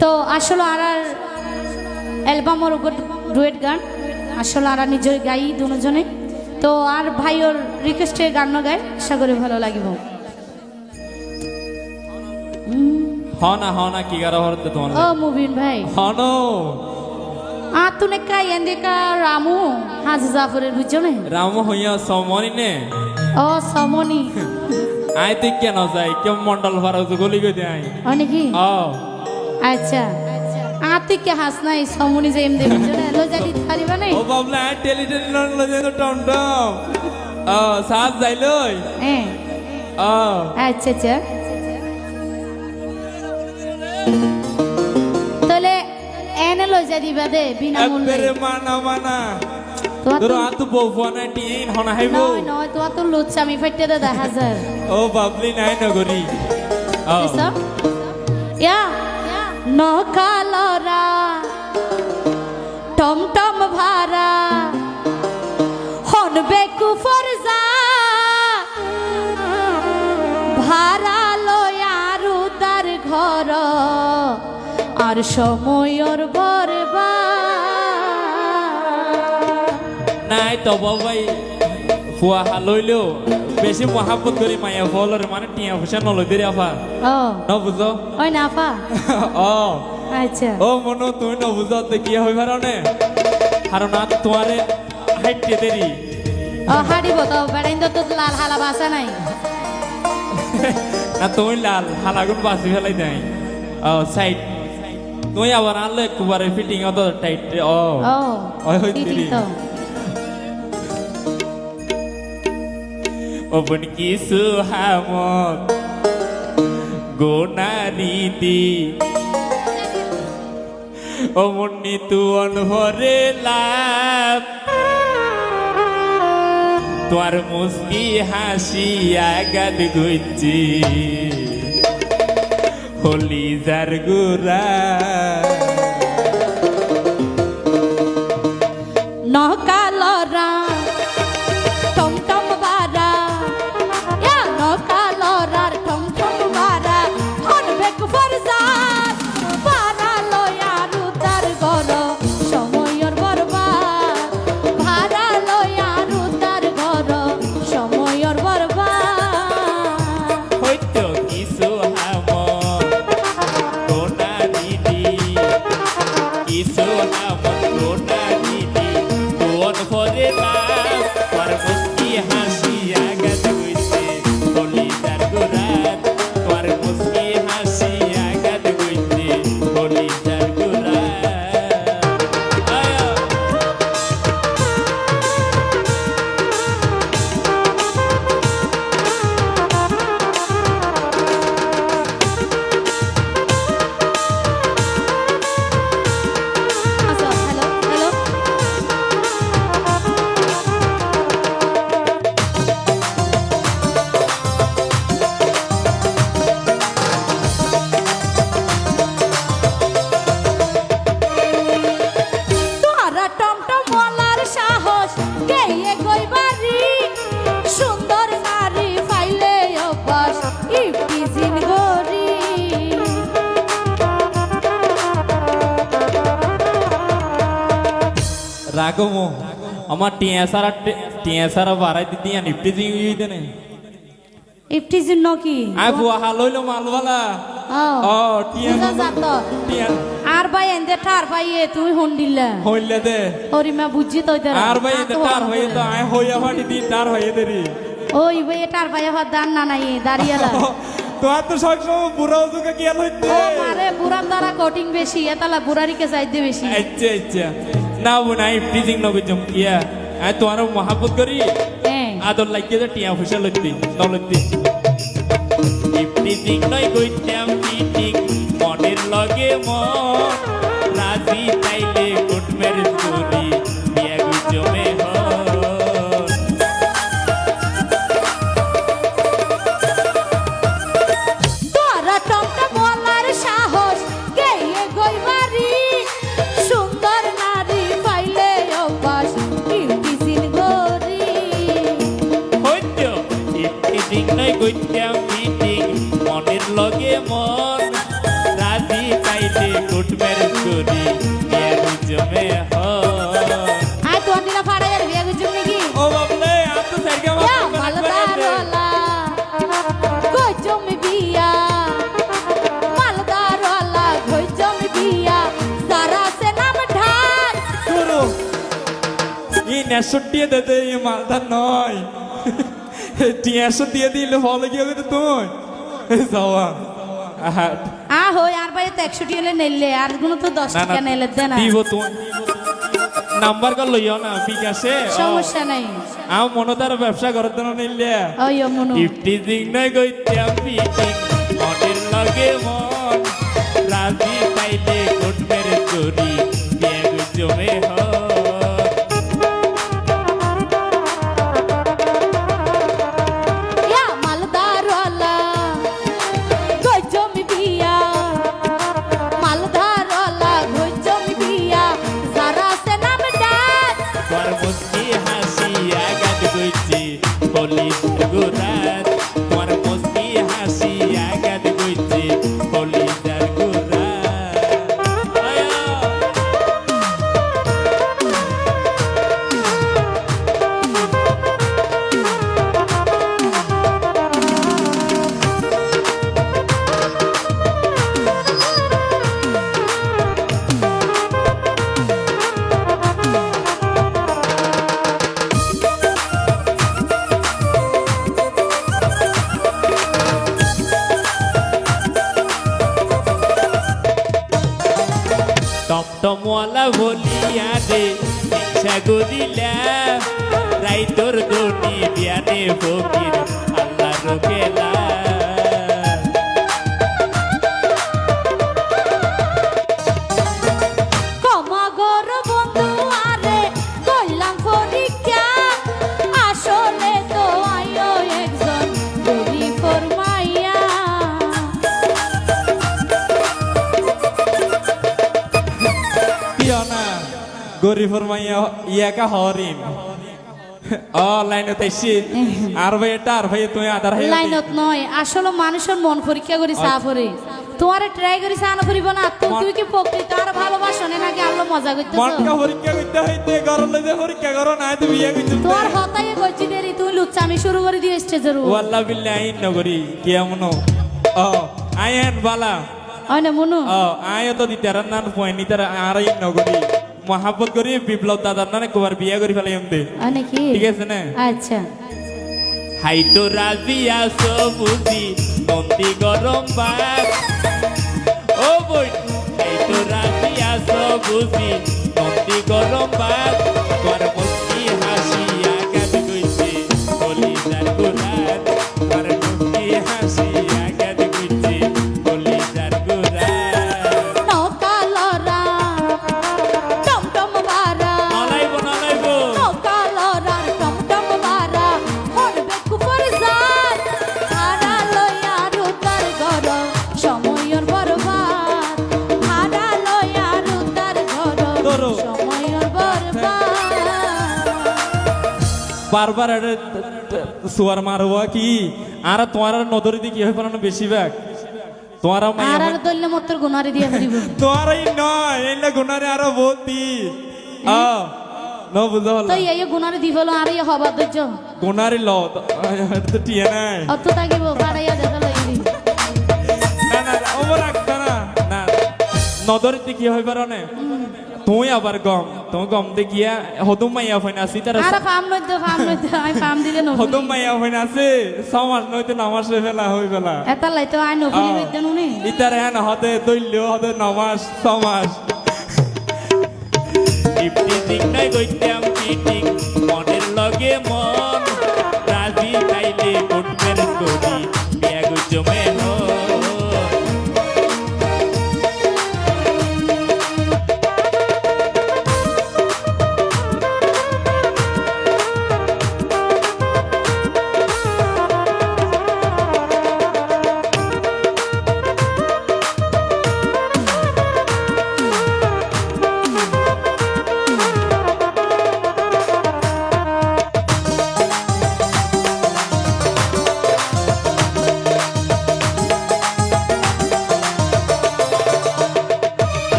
তো আসলে আর আর অ্যালবামর উপর ডুয়েট গান। আসলে আর নিজের গাই দুজনে। তো আর ভাই ওর রিকোয়েস্টে গান ন গায় আশা করি ভালো লাগিব। হ না হ না কি গারা হরতে তোমার ও মুবিন ভাই। হন আ তুনে কাই এন্দিকা রামু? হাজ জাফরের বুঝছ রাম হইয়া সমনি নে। ও সমনি। আই তুই কেন যাই? কেউ মন্ডল ভাড়া গলি গই আই অনেকি? ও। আচ্ছা। আতি নাই সমনি যে এম দেব বুঝছ লো জানি পারিবা নাই? ও বাবলা আই টেলি টেলি নন লজে তো টম টম ও সাজ যাইলই হ্যাঁ ও। আচ্ছা আচ্ছা। তাহলে এনে লই যা দিবা দে বিনামূল্যে একবারে মানা মানা। তোমার তোর তো আতু বউ ফোনা টিন হনা হাইব। নয় নয় তো লুচ্ছা আমি ফাইটে দে যায় ও বাবলি নাই নগরি। বুঝছ ইয়া নকালরা, টমটম ভাড়া হন বেকুফর যা ভাড়া লয়ার উদার ঘর, আর সময়র বরবা নাই তো বাবাই ফুয়া হালইলেও বেশি মহাব্বত করি মায়া ফলরে মানে টিয়া ফুসা নলই দেরি আফা। ও। ন বুঝো? ওই নাফা ও। আচ্ছা। ও মনো তুমি ন বুঝো তো কি হই পারনে হারো না তোমারে হাইটে দেরি। ও হাডিব তো বেড়াইন্দ তো লাল হালা বাসা নাই। না তুমি লাল হালাগুন বাসি ফেলাই দেয়। ও সাইড। তুমি আবার আনলে একবারে ফিটিং অত টাইট ও। ও ওই হই ওপন কিছু হামক? গোনারিতি ও মন্নি তু অনভরে লাভ। তোর মুস্কি হাসি আগাদ গুচ্ছি হলি যার গুরা রাগমো আমার টিয়া সারা টিয়া সারা বাড়াই দিদি নিপটি দিই ইয়ে নে ইফটিজিন নকি আই বুয়া হালইলো মালওয়ালা ও টিয়া বুঝা আর ভাই এন্দে ঠার ভাই এ তুই হন দিলা হইলে দে ওরিমা বুঝছি তো ইতারা আর ভাই এতে তার হয়ে তো আয় হইয়া ফাটি দিন তার হয়ে দেরি ওই ভাই টার ভাই হর দান না নাই দাঁড়িয়ালা তোমার তো সবসময় বুড়া উজুকে কি হইতে মারে বুড়ার দ্বারা কোটিং বেশি এতালা বুড়ারিকে চাইতে বেশি আচ্ছা আচ্ছা না বুনা ইফটিজিং নগে জমকিয়া আই তোমার মহাব্বত করি আদর লাগিয়ে যে টিয়া ফুসা লইতি তলতি ফ্রিজিং নয় কইতাম মিটিং মনের লগে মন রাজি তাইলে মন। রাজি তাইলে কোট ম্যারেজ করি জমে হয় আয় তোমার দিলা ফাড়াই আর বিয়া গুজুম নাকি? ও বাবলে আম তো সাইকে ইয়া মালদার ওয়ালা। গুজুম বিয়া। মালদার বিয়া। সারা সে নাম ঢাক করো এই নেশর দিয়ে দে দে এই মালটা নয়। টিয়াশো দিয়ে দিলে ভালো কি হবে তুই। যাওয়া আ হই আর বাইরে তো একশো টিয়া নেলে আর কোনো তো দশ টাকা নেলে দে না। না দিব তুমি নাম্বার কল লইও না বিকাশে সমস্যা নাই। আম মনে তার ব্যবসা করার জন্য নিলে। ওই মনু। নাই গইতাম পিটিং মনের লগে মন। রাজি পাইলে কোট মেরে চুরি জমে হয়। টমটমওয়ালা বলিয়া দে ইচ্ছা করিলা রাইতর দনি বিয়ানে ফকির আল্লাহ রোকেলা গরিবর মাইয়া ইয়াকা হরিণ ও লাইনে তাইছি আর ভাই এটা আর ভাই তুই আদার হাই লাইনত নয় আসলে মানুষের মন পরীক্ষা করি চা পরে। তোমারে ট্রাই করি চা না ফুরিব না। তো তুই কি প্রকৃত আর ভালোবাসো না নাকি আল্লাহ মজা পরীক্ষা করতে হইতে গরম লইতে পরীক্ষা করো না তুমি বিয়ে করতে তোর হতাই কইছি দেরি তুই লুচ্চামি শুরু করে দিয়ে ওয়াল্লাহ বিল্লাহ আইন নগরী কেমন ও আইন বালা। হয় না মনু? ও আয় তো দিতে নান পয়নি তার আর আইন নগরী মহাব্বত করি বিপ্লব দাদার নানে কোবার বিয়ে করি ফেলাই এমতে ঠিক আছে না? আচ্ছা। হাই তো রাজি আসো বুঝি বন্দি গরম বাস ও বই হাই তো রাজি আসো বুঝি বন্দি গরম বাস তোর বারবার এটা সুয়ার মারব কি? আর তোমার নদরি দিয়ে কি হয়ে পারানো বেশিরভাগ? তোমার আর মাইয়া আর দল্লে মত্তর গুনারি দিয়ে ফেরিব তোমার এই নয় এই না গুনারে আরও আ এই গুনারি দি ফেলো আর হবার ধৈর্য। গুনারে ল তো- টিয়া নাই। অত থাকিব না না ওমর রাখতা না না নদরিতে কি হয়ে পারনে তুই আবার গম। তুমি গম দেখিয়া হদুম মাইয়া ফাইন আসি তার আর তো কাম নই তো আমি কাম দিলে নফুলি হদুম মাইয়া ফাইন আছে সমাজ নই তো নামাজ ফেলা হই ফেলা এটা লাইতে আই নফুলি বিদ্যা নুনি ইতার হ্যাঁ হদে দইল্য হদে নামাজ সমাজ ইফতি দিক নাই গইতাম ঠিক মনের লগে মন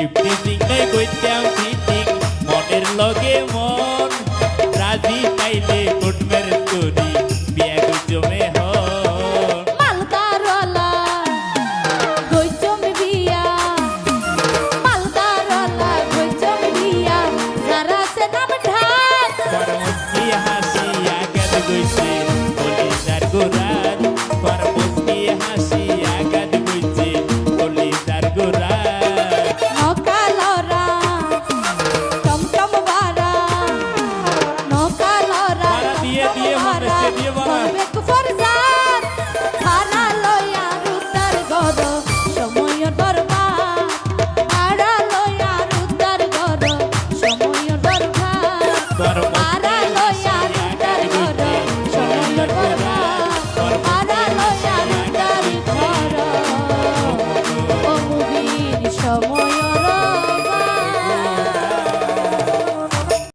ইফটিজিং নাই কইতাম ফিটিং মনের লগে মন রাজি তাইলে কোট